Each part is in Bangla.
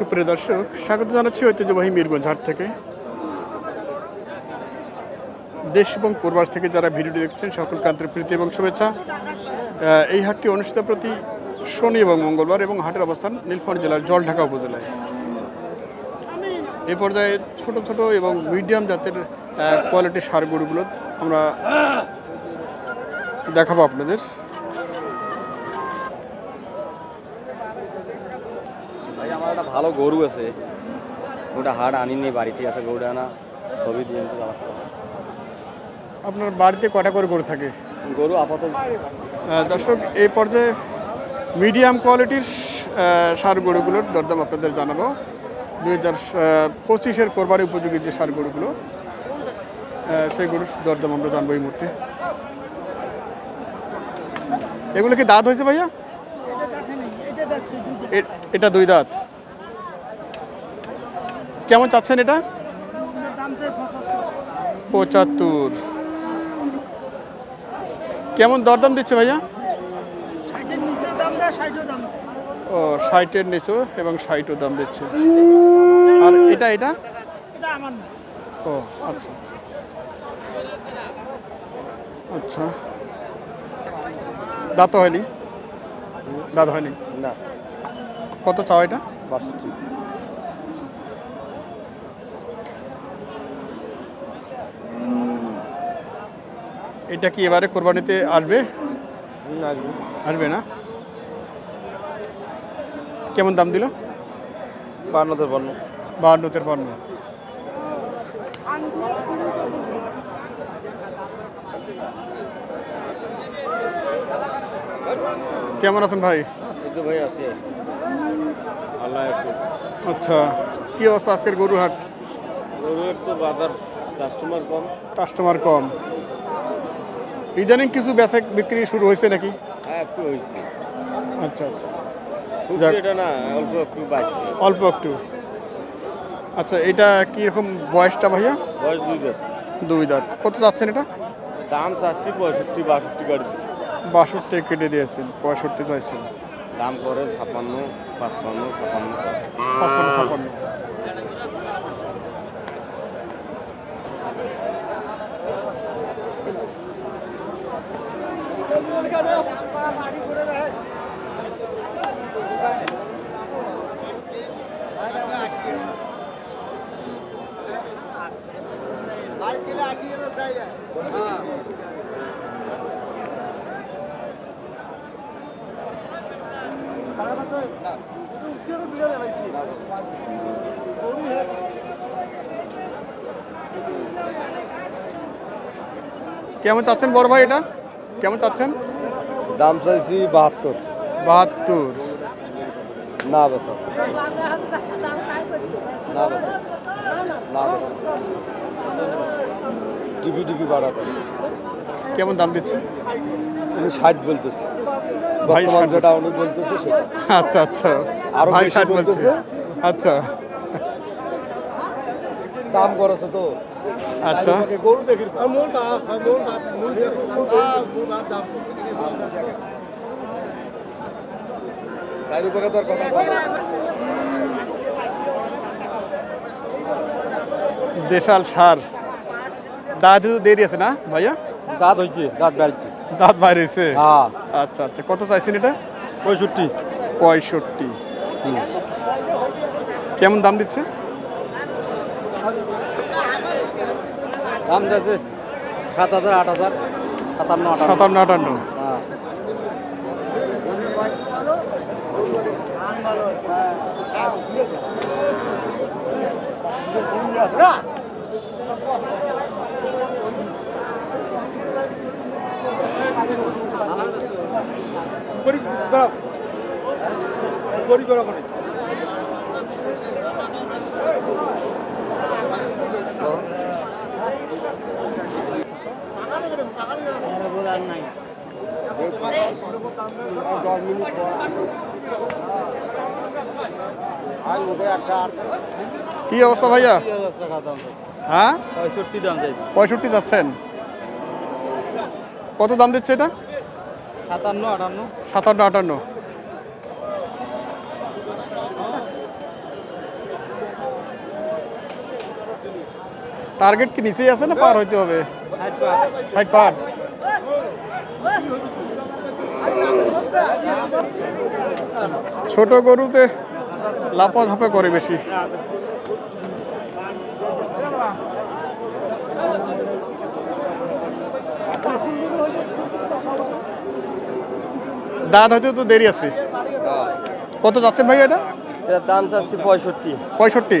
সুপ্রিয় দর্শক, স্বাগত জানাচ্ছি ঐতিহ্যবাহী মিরগঞ্জ হাট থেকে। দেশ এবং পূর্বাস থেকে যারা ভিডিওটি দেখছেন, সকলকে আন্তরিক প্রীতি এবং শুভেচ্ছা। এই হাটটি অনুষ্ঠিত প্রতি শনি এবং মঙ্গলবার এবং হাটের অবস্থান নীলফামারী জেলার জলঢাকা উপজেলায়। এ পর্যায়ে ছোট ছোট এবং মিডিয়াম জাতের কোয়ালিটির সার গরুগুলো আমরা দেখাবো আপনাদের ভাই আমার একটা ভালো গরু আছে। ওটা হাট আনিনি বাড়িতে আছে গরুটা আনা ছবি দিয়ে যাওয়ার আপনার বাড়িতে কটা করে গরু থাকে? গরু আপাতত দর্শক এই পর্যায়ে মিডিয়াম কোয়ালিটির সার গরুগুলোর দরদাম আপনাদের জানাব। দুই হাজার পঁচিশের কোরবানি উপযোগী যে সার গরুগুলো সেই গরুর দরদাম আমরা জানব এই মুহূর্তে। এগুলো কি দাঁত হয়েছে ভাইয়া? এটা দুই দাঁত। কেমন চাচ্ছেন এটা? পঁচাত্তর। কেমন দরদাম দিচ্ছে ভাইয়া? ও ষাটের নিচু এবং ষাটও দাম দিচ্ছে। আর এটা এটা? ও আচ্ছা আচ্ছা। আচ্ছা। দাঁত হয়নি? দাঁত হয়নি? না। কত চাও এটা? বাষট্টি। এটা কি এবারে কোরবানিতে আসবে? আসবে। আসবে না? কেমন দাম দিল? কেমন আছেন ভাই? ভাই আছে। আল্লাহ আচ্ছা কি অবস্থা আজকের গরুর হাট? গরুর তো বাজার কাস্টমার কম। কাস্টমার কম। ইদানিং কিছু বেচা বিক্রি শুরু হয়েছে নাকি? হ্যাঁ একটু হয়েছে। আচ্ছা আচ্ছা। এটা না অল্প একটু বাড়ছে। অল্প একটু। আচ্ছা এটা কীরকম বয়সটা ভাইয়া? বয়স দুই বেশ দুই দাঁত। কত যাচ্ছেন এটা? দাম চাচ্ছি পঁয়ষট্টি বাষট্টি করে বাষট্টি কেটে দিয়েছেন পঁয়ষট্টি চাইছেন। দাম করে ছাপ্পান্ন পাঁচপান্ন পাঁচপান্ন ছাপান্ন কেমন চাচ্ছেন বড় ভাই এটা? কেমন চাচ্ছেন? দাম চাইছি বাহাত্তর। বাহাত্তর। না বেসা না বেসা না বেসা টিভি টিভি ভাড়া করে। কেমন দাম দিচ্ছে? উনি ষাট বলতেছে। ভাই বর্তমান 60 যেটা উনি বলতেছে সেটা। আচ্ছা আচ্ছা। আরও ভাই ষাট বলতেছে? আচ্ছা। দাম করেছে তো। আচ্ছা। দেশাল সার। দাঁত দেরি আছে না ভাইয়া? দাঁত হয়েছে দাঁত বাড়ছে। দাঁত বাইরে হয়েছে হ্যাঁ। আচ্ছা আচ্ছা। কত চাইছেন এটা? পঁয়ষট্টি। পঁয়ষট্টি। কেমন দাম দিচ্ছে? দাম দিয়েছে সাত হাজার আট হাজার সাতান্ন সাতান্ন আটান্ন। হ্যাঁ। কি অবস্থা ভাইয়া? হ্যাঁ? পঁয়ষট্টি যাচ্ছেন। কত দাম দিচ্ছে এটা? সাতান্ন আটান্ন। সাতান্ন আটান্ন। টার্গেট কি নিচেই আছে না পার হইতে হবে? ষাট পার। ছোট গরুতে লাপা ঝাপা করে বেশি। দাঁত হয়তো তো দেরি আছে। কত যাচ্ছেন ভাই এটা? দাম চাচ্ছি পঁয়ষট্টি। পঁয়ষট্টি।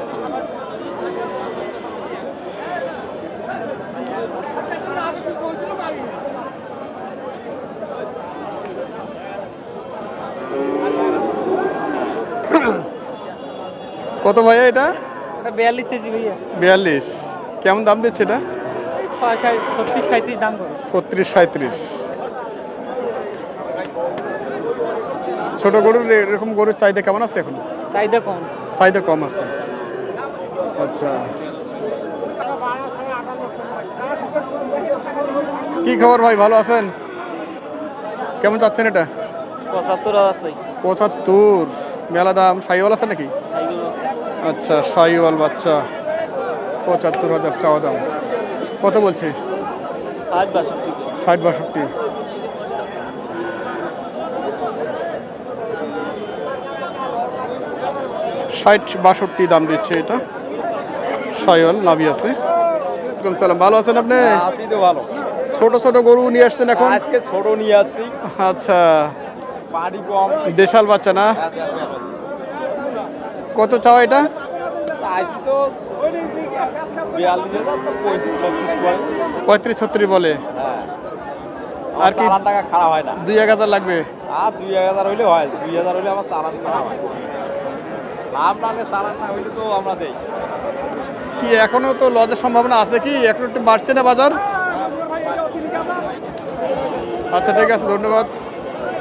কত ভাইয়া এটা? বিয়াল্লিশ কেজি ভাইয়া। বিয়াল্লিশ। কেমন দাম দিচ্ছে এটা? ছত্রিশ সাঁত্রিশ দাম ছত্রিশ সাঁত্রিশ ছোট গরুর এরকম গরুর চাহিদা কেমন আছে এখন? চাহিদা কম। চাহিদা কম আছে। আচ্ছা। কি খবর ভাই ভালো আছেন? কেমন যাচ্ছেন এটা? পঁচাত্তর পঁচাত্তর। মেলা দাম সাইওয়াল আছে নাকি? আচ্ছা সাইওয়াল বাচ্চা পঁচাত্তর হাজার চাওয়া দাম। কত বলছে? ষাট বাষট্টি। ষাট বাষট্টি। দাম দিচ্ছে এটা। সাইওয়াল নাভি আছে। ওয়ালাইকুম সালাম ভালো আছেন আপনি? ভালো। ছোট ছোট গরু নিয়ে আসছেন এখন? আজকে ছোট নিয়ে আসছি। আচ্ছা। দেশাল বাচ্চা না? কত চাওয়া এটা? পঁয়ত্রিশ ছত্রিশ বলে। হ্যাঁ। আর কি? টাকা খারাপ হয় না। দুই এক হাজার লাগবে? আর দুই হাজার হইলে হয় দুই হাজার হইলে আমার চালান খারাপ হয়। লাভ না হলে চালান না হইলে তো আমরা দেই। কি এখনও তো লজের সম্ভাবনা আছে কি? এখন একটু বাড়ছে না বাজার? আচ্ছা ঠিক আছে ধন্যবাদ।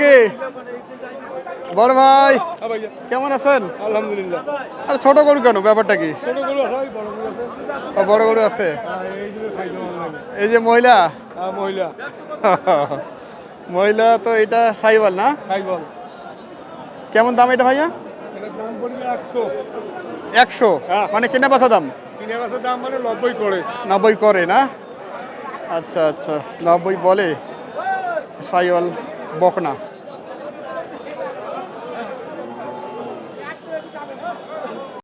কে? বড় ভাই কেমন আছেন? আলহামদুলিল্লাহ। আর ছোট গরু কেন ব্যাপারটা কি? বড় গরু আছে। এই যে মহিলা। হ্যাঁ মহিলা। মহিলা তো এটা সাইওয়াল না? কেমন দাম এটা ভাইয়া? একশো। হ্যাঁ। মানে কেনা বেচা দাম? কিনে গাছের দাম মানে নব্বই করে। নব্বই করে না? আচ্ছা আচ্ছা নব্বই বলে। সাইওয়াল বকনা।